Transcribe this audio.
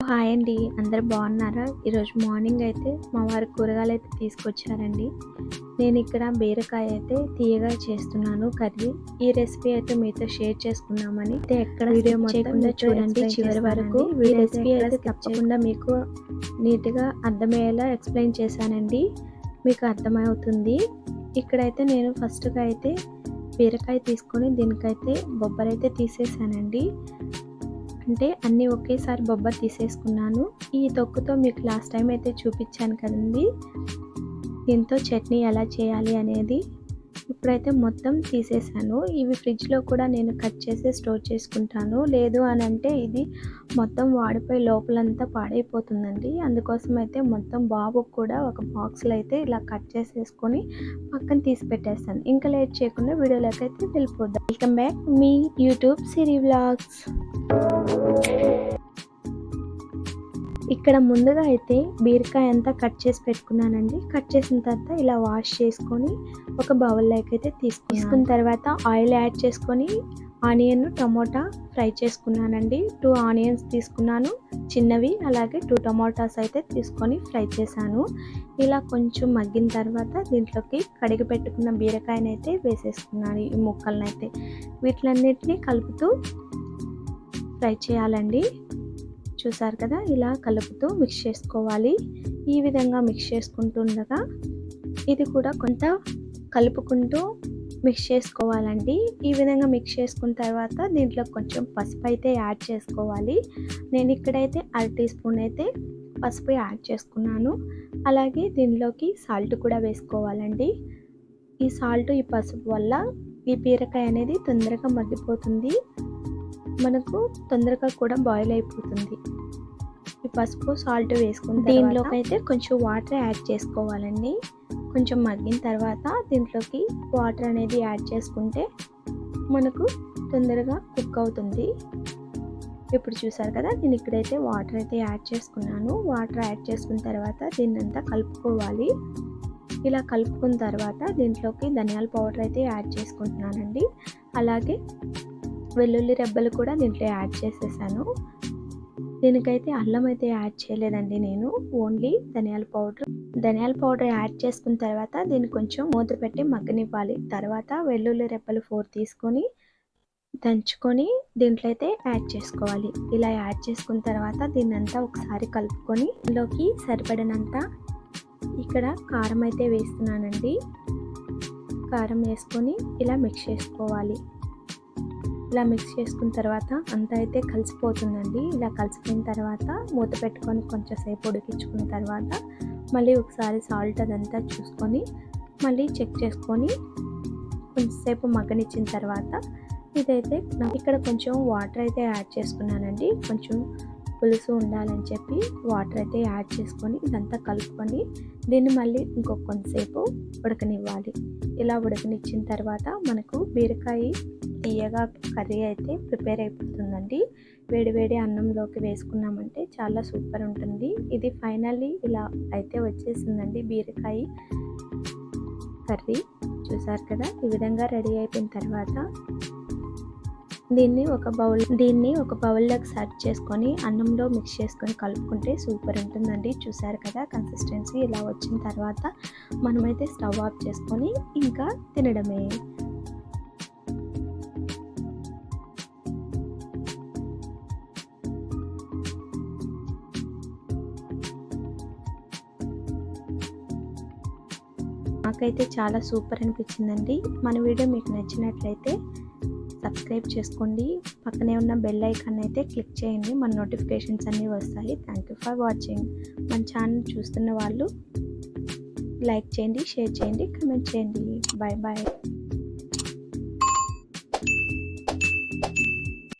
Hi అండి. అందరు బాగున్నారా? ఈరోజు మార్నింగ్ అయితే మా వారి కూరగాయలు అయితే తీసుకొచ్చారండి. నేను ఇక్కడ బీరకాయ అయితే తీయగా చేస్తున్నాను కర్రీ. ఈ రెసిపీ అయితే మీతో షేర్ చేసుకున్నామని అయితే ఎక్కడ వీడియో చేయకుండా చూడండి. చివరి వరకు ఈ రెసిపీ అయితే తప్పకుండా మీకు నీట్గా అర్థమయ్యేలా ఎక్స్ప్లెయిన్ చేశానండి. మీకు అర్థమవుతుంది. ఇక్కడైతే నేను ఫస్ట్గా అయితే బీరకాయ తీసుకొని దీనికైతే బొబ్బరైతే తీసేసానండి అంటే అన్నీ ఒకేసారి బొబ్బ తీసేసుకున్నాను. ఈ తొక్కుతో మీకు లాస్ట్ టైం అయితే చూపించాను కదండి. దీంతో చట్నీ ఎలా చేయాలి అనేది ఇప్పుడైతే మొత్తం తీసేసాను ఇవి ఫ్రిడ్జ్లో కూడా నేను కట్ చేసి స్టోర్ చేసుకుంటాను. లేదు అని అంటే ఇది మొత్తం వాడిపోయి లోపలంతా పాడైపోతుందండి. అందుకోసం అయితే మొత్తం బాబుకు కూడా ఒక బాక్స్లో అయితే ఇలా కట్ చేసేసుకొని పక్కన తీసి పెట్టేస్తాను. ఇంకా లేట్ చేయకుండా వీడియోలోకి అయితే వెళ్ళిపోద్దాం వెల్కమ్ బ్యాక్ మీ యూట్యూబ్ సిరీ వ్లాగ్స్. ఇక్కడ ముందుగా అయితే బీరకాయ అంతా కట్ చేసి పెట్టుకున్నానండి. కట్ చేసిన తర్వాత ఇలా వాష్ చేసుకొని ఒక బౌల్లోకి అయితే తీసుకున్న తర్వాత ఆయిల్ యాడ్ చేసుకొని ఆనియన్ టమోటా ఫ్రై చేసుకున్నానండి. టూ ఆనియన్స్ తీసుకున్నాను చిన్నవి అలాగే టూ టమాటాస్ అయితే తీసుకొని ఫ్రై చేశాను. ఇలా కొంచెం మగ్గిన తర్వాత దీంట్లోకి కడిగి పెట్టుకున్న బీరకాయనైతే అయితే వేసేసుకున్నాను ఈ ముక్కలను అయితే వీటిలన్నిటినీ కలుపుతూ ఫ్రై చేయాలండి. చూసారు కదా? ఇలా కలుపుతూ మిక్స్ చేసుకోవాలి. ఈ విధంగా మిక్స్ చేసుకుంటుండగా ఇది కూడా కొంత కలుపుకుంటూ మిక్స్ చేసుకోవాలండి. ఈ విధంగా మిక్స్ చేసుకున్న తర్వాత దీంట్లో కొంచెం పసుపు అయితే యాడ్ చేసుకోవాలి. నేను ఇక్కడైతే అర టీ స్పూన్ అయితే పసుపు యాడ్ చేసుకున్నాను. అలాగే దీనిలోకి సాల్ట్ కూడా వేసుకోవాలండి. ఈ సాల్ట్ ఈ పసుపు వల్ల ఈ బీరకాయ అనేది తొందరగా మగ్గిపోతుంది. మనకు తొందరగా కూడా బాయిల్ అయిపోతుంది. ఈ పసుపు సాల్ట్ వేసుకుని దీనిలోకి అయితే కొంచెం వాటర్ యాడ్ చేసుకోవాలండి. కొంచెం మగ్గిన తర్వాత దీంట్లోకి వాటర్ అనేది యాడ్ చేసుకుంటే మనకు తొందరగా కుక్ అవుతుంది. ఇప్పుడు చూసారు కదా నేను ఇక్కడైతే వాటర్ అయితే యాడ్ చేసుకున్నాను. వాటర్ యాడ్ చేసుకున్న తర్వాత దీన్ని అంతా కలుపుకోవాలి. ఇలా కలుపుకున్న తర్వాత దీంట్లోకి ధనియాల పౌడర్ అయితే యాడ్ చేసుకుంటున్నానండి. అలాగే వెల్లుల్లి రెబ్బలు కూడా దీంట్లో యాడ్ చేసేసాను. దీనికైతే అల్లం అయితే యాడ్ చేయలేదండి నేను. ఓన్లీ ధనియాల పౌడర్. ధనియాల పౌడర్ యాడ్ చేసుకున్న తర్వాత దీన్ని కొంచెం మూత పెట్టి మగ్గనివ్వాలి. తర్వాత వెల్లుల్లి రెబ్బలు ఫోర్ తీసుకొని దంచుకొని దీంట్లో అయితే యాడ్ చేసుకోవాలి. ఇలా యాడ్ చేసుకున్న తర్వాత దీన్ని అంతా ఒకసారి కలుపుకొని ఇందులోకి సరిపడినంత ఇక్కడ కారం అయితే వేస్తున్నానండి. కారం వేసుకొని ఇలా మిక్స్ చేసుకోవాలి. ఇలా మిక్స్ చేసుకున్న తర్వాత అంతా అయితే కలిసిపోతుందండి. ఇలా కలిసిపోయిన తర్వాత మూత పెట్టుకొని కొంచెం సేపు ఉడికించుకున్న తర్వాత మళ్ళీ ఒకసారి సాల్ట్ అదంతా చూసుకొని మళ్ళీ చెక్ చేసుకొని కొంచెంసేపు మగ్గనిచ్చిన తర్వాత ఇదైతే ఇక్కడ కొంచెం వాటర్ అయితే యాడ్ చేసుకున్నానండి. కొంచెం పులుసు ఉండాలని చెప్పి వాటర్ అయితే యాడ్ చేసుకొని ఇదంతా కలుపుకొని దీన్ని మళ్ళీ ఇంకొక కొంతసేపు ఉడకనివ్వాలి. ఇలా ఉడకనిచ్చిన తర్వాత మనకు బీరకాయ తీయగా కర్రీ అయితే ప్రిపేర్ అయిపోతుందండి. వేడివేడి అన్నంలోకి వేసుకున్నామంటే చాలా సూపర్ ఉంటుంది. ఇది ఫైనల్లీ ఇలా అయితే వచ్చేసిందండి బీరకాయ కర్రీ. చూసారు కదా? ఈ విధంగా రెడీ అయిపోయిన తర్వాత దీన్ని ఒక బౌల్ దీన్ని ఒక బౌల్లోకి సర్వ్ చేసుకొని అన్నంలో మిక్స్ చేసుకొని కలుపుకుంటే సూపర్ ఉంటుందండి. చూసారు కదా కన్సిస్టెన్సీ ఇలా వచ్చిన తర్వాత మనమైతే స్టవ్ ఆఫ్ చేసుకొని ఇంకా తినడమే. నాకైతే చాలా సూపర్ అనిపించిందండి. మన వీడియో మీకు నచ్చినట్లయితే సబ్స్క్రైబ్ చేసుకోండి. పక్కనే ఉన్న బెల్ ఐకాన్ అయితే క్లిక్ చేయండి. మన నోటిఫికేషన్స్ అన్నీ వస్తాయి. థ్యాంక్ యూ ఫర్ వాచింగ్ మన ఛానల్ చూస్తున్న వాళ్ళు లైక్ చేయండి షేర్ చేయండి కమెంట్ చేయండి. Bye bye